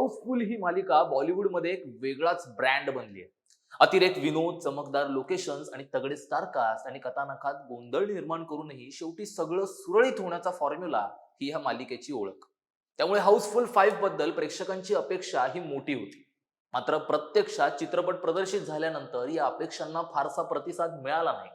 House full ही मालिका बॉलिवूडमध्ये एक वेगळाच ब्रँड बनली आहे. अतिरेक विनोद चमकदार लोकेशन्स आणि तगडे स्टारकास्ट आणि कथानकात गोंधळ निर्माण करूनही शेवटी सगळं सुरळीत होण्याचा फॉर्म्युला ही ह्या मालिकेची ओळख. त्यामुळे हाऊसफुल फाईव्हबद्दल प्रेक्षकांची अपेक्षा ही मोठी होती. मात्र प्रत्यक्षात चित्रपट प्रदर्शित झाल्यानंतर या अपेक्षांना फारसा प्रतिसाद मिळाला नाही.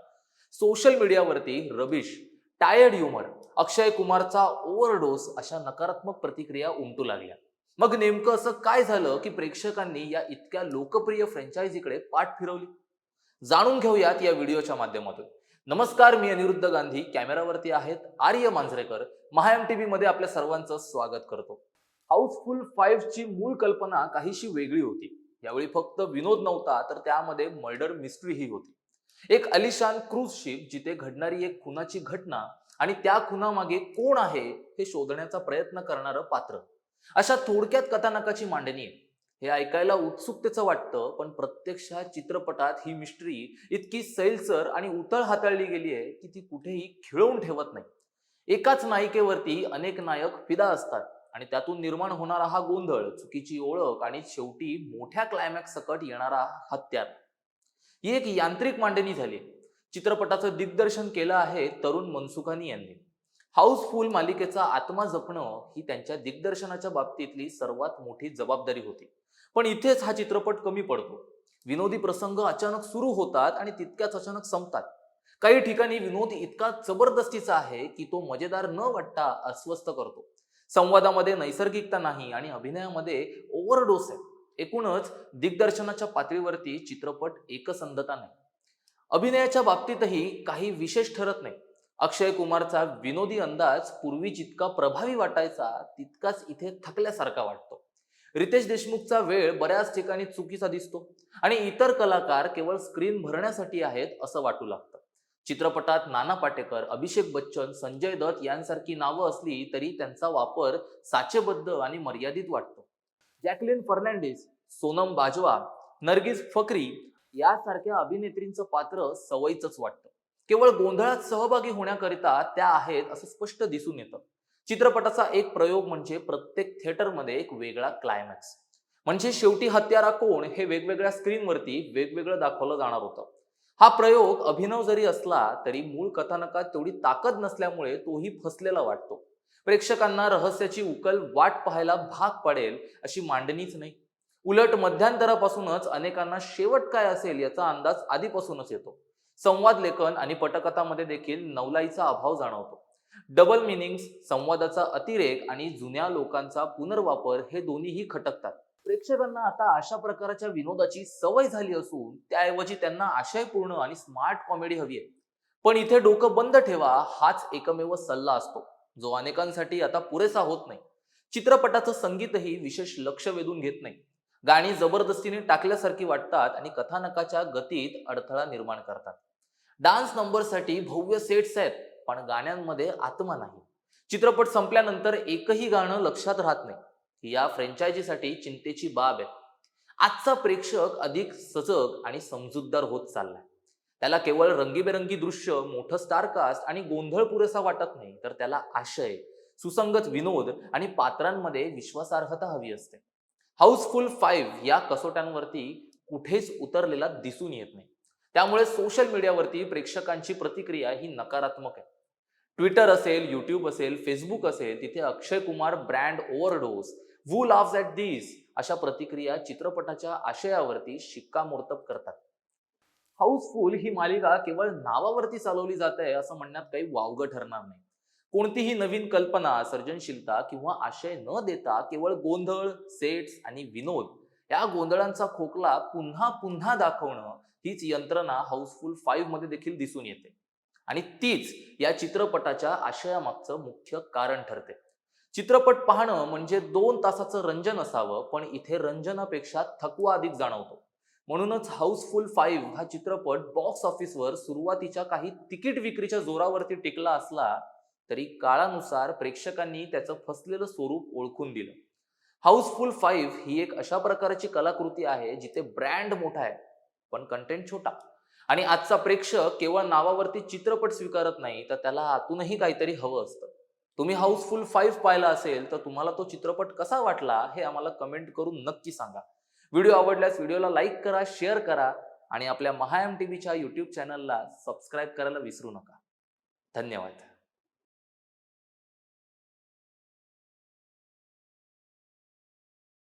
सोशल मीडियावरती रबिश टायर्ड ह्युमर अक्षय कुमारचा ओव्हरडोस अशा नकारात्मक प्रतिक्रिया उमटू लागल्या. मग नेमकं असं काय झालं की प्रेक्षकांनी या इतक्या लोकप्रिय फ्रँचायझीकडे पाठ फिरवली? जाणून घेऊयात या व्हिडिओच्या माध्यमातून. नमस्कार मी अनिरुद्ध गांधी. कॅमेरावरती आहेत आर्य मांजरेकर. महाएम टीव्ही मध्ये आपल्या सर्वांचं स्वागत करतो. हाऊसफुल फाईव्ह ची मूळ कल्पना काहीशी वेगळी होती. यावेळी फक्त विनोद नव्हता तर त्यामध्ये मर्डर मिस्ट्री ही होती. एक अलिशान क्रूज शिप जिथे घडणारी एक खुनाची घटना आणि त्या खुनामागे कोण आहे हे शोधण्याचा प्रयत्न करणारं पात्र. अशा थोडक्यात कथानकाची मांडणी आहे. हे ऐकायला उत्सुकतेचं वाटतं पण प्रत्यक्षात चित्रपटात ही मिस्ट्री इतकी सैलसर आणि उतळ हाताळली गेली आहे की ती कुठेही खिळवून ठेवत नाही. एकाच नायिकेवरती अनेक नायक फिदा असतात आणि त्यातून निर्माण होणारा हा गोंधळ चुकीची ओळख आणि शेवटी मोठ्या क्लायमॅक्स सकट येणारा हत्यार. ही एक यांत्रिक मांडणी झाली चित्रपटाचं दिग्दर्शन केलं आहे तरुण मनसुखानी यांनी. हाऊसफुल मालिकेचा आत्मा जपणं ही त्यांच्या दिग्दर्शनाच्या बाबतीतली सर्वात मोठी जबाबदारी होती. पण इथेच हा चित्रपट कमी पडतो. विनोदी प्रसंग अचानक सुरू होतात आणि तितक्याच अचानक संपतात. काही ठिकाणी विनोद इतका जबरदस्तीचा आहे की तो मजेदार न वाटता अस्वस्थ करतो. संवादामध्ये नैसर्गिकता नाही आणि अभिनयामध्ये ओव्हरडोस आहे. एकूणच दिग्दर्शनाच्या पातळीवरती चित्रपट एकसंधता नाही. अभिनयाच्या बाबतीतही काही विशेष ठरत नाही. अक्षय कुमारचा विनोदी अंदाज पूर्वी जितका प्रभावी वाटायचा तितकाच इथे थकल्यासारखा वाटतो. रितेश देशमुखचा वेळ बऱ्याच ठिकाणी चुकीचा दिसतो आणि इतर कलाकार केवळ स्क्रीन भरण्यासाठी आहेत असं वाटू लागतं. चित्रपटात नाना पाटेकर अभिषेक बच्चन संजय दत्त यांसारखी नावं असली तरी त्यांचा वापर साचेबद्ध आणि मर्यादित वाटतो. जॅकलिन फर्नांडिस सोनम बाजवा नर्गिस फकरी यासारख्या अभिनेत्रींचं पात्र सवयीच वाटतं. केवळ गोंधळात सहभागी होण्याकरिता त्या आहेत असं स्पष्ट दिसून येतं. चित्रपटाचा एक प्रयोग म्हणजे प्रत्येक थिएटरमध्ये एक वेगळा क्लायमॅक्स म्हणजे शेवटी हत्यारा कोण हे वेगवेगळ्या स्क्रीनवरती वेगवेगळं दाखवलं जाणार होतं. हा प्रयोग अभिनव जरी असला तरी मूळ कथानकात तेवढी ताकद नसल्यामुळे तोही फसलेला वाटतो. प्रेक्षकांना रहस्याची उकल वाट पाहायला भाग पडेल अशी मांडणीच नाही. उलट मध्यांतरापासूनच अनेकांना शेवट काय असेल याचा अंदाज आधीपासूनच येतो. संवाद लेखन आणि पटकथामध्ये देखील नवलाईचा अभाव जाणवतो. डबल मिनिंग्स संवादाचा अतिरेक आणि जुन्या लोकांचा पुनर्वापर हे दोन्हीही खटकतात. प्रेक्षकांना आता अशा प्रकारच्या विनोदाची सवय झाली असून त्याऐवजी त्यांना आशयपूर्ण आणि स्मार्ट कॉमेडी हवी आहे. पण इथे डोकं बंद ठेवा हाच एकमेव सल्ला असतो. जो अनेकांसाठी आता पुरेसा होत नाही. चित्रपटाचं संगीतही विशेष लक्ष वेधून घेत नाही. गाणी जबरदस्तीने टाकल्यासारखी वाटतात आणि कथानकाच्या गतीत अडथळा निर्माण करतात. डान्स नंबरसाठी भव्य सेट्स आहेत पण गाण्यांमध्ये आत्मा नाही. चित्रपट संपल्यानंतर एकही गाणं लक्षात राहत नाही. ही या फ्रँचायझीसाठी चिंतेची बाब आहे. आजचा प्रेक्षक अधिक सजग आणि समजूतदार होत चाललाय. त्याला केवळ रंगीबेरंगी दृश्य मोठं स्टारकास्ट आणि गोंधळ पुरेसा वाटत नाही तर त्याला आशय सुसंगत विनोद आणि पात्रांमध्ये विश्वासार्हता हवी असते. हाऊसफुल फाईव्ह या कसोट्यांवरती कुठेच उतरलेला दिसून येत नाही. त्यामुळे सोशल मीडियावरती प्रेक्षकांची प्रतिक्रिया ही नकारात्मक आहे. ट्विटर असेल युट्यूब असेल फेसबुक असेल तिथे Akshay Kumar brand overdose woo loves at this अशा प्रतिक्रिया चित्रपटाच्या आशयावरती शिक्कामोर्तब करतात. हाऊसफुल ही मालिका केवळ नावावरती चालवली जात आहे असं म्हणण्यात काही वावगं ठरणार नाही. कोणतीही नवीन कल्पना सर्जनशीलता किंवा आशय न देता केवळ गोंधळ सेट्स आणि विनोद या गोंधळांचा खोकला पुन्हा पुन्हा दाखवणं हीच यंत्रणा हाऊसफुल फाईव्हमध्ये देखील दिसून येते. आणि तीच या चित्रपटाच्या आशयामागचं मुख्य कारण ठरते. चित्रपट पाहणं म्हणजे दोन तासाचं रंजन असावं पण इथे रंजनापेक्षा थकवा अधिक जाणवतो. म्हणूनच हाऊसफुल फाईव्ह हा चित्रपट बॉक्स ऑफिसवर सुरुवातीच्या काही तिकीट विक्रीच्या जोरावरती टिकला असला तरी काळानुसार प्रेक्षकांनी त्याचं फसलेलं स्वरूप ओळखून दिलं. हाऊसफुल फाईव्ह ही एक अशा प्रकारची कलाकृती आहे जिथे ब्रँड मोठा आहे पण कंटेंट छोटा. आणि आजचा प्रेक्षक केवळ नावावरती चित्रपट स्वीकारत नाही तर त्याला आतूनही काहीतरी हवं असतं. तुम्ही हाऊसफुल फाईव्ह पाहिला असेल तर तुम्हाला तो चित्रपट कसा वाटला हे आम्हाला कमेंट करून नक्की सांगा. व्हिडिओ आवडल्यास व्हिडिओला लाईक करा शेअर करा आणि आपल्या महायम टीव्हीच्या युट्यूब चॅनलला सबस्क्राईब करायला विसरू नका. धन्यवाद.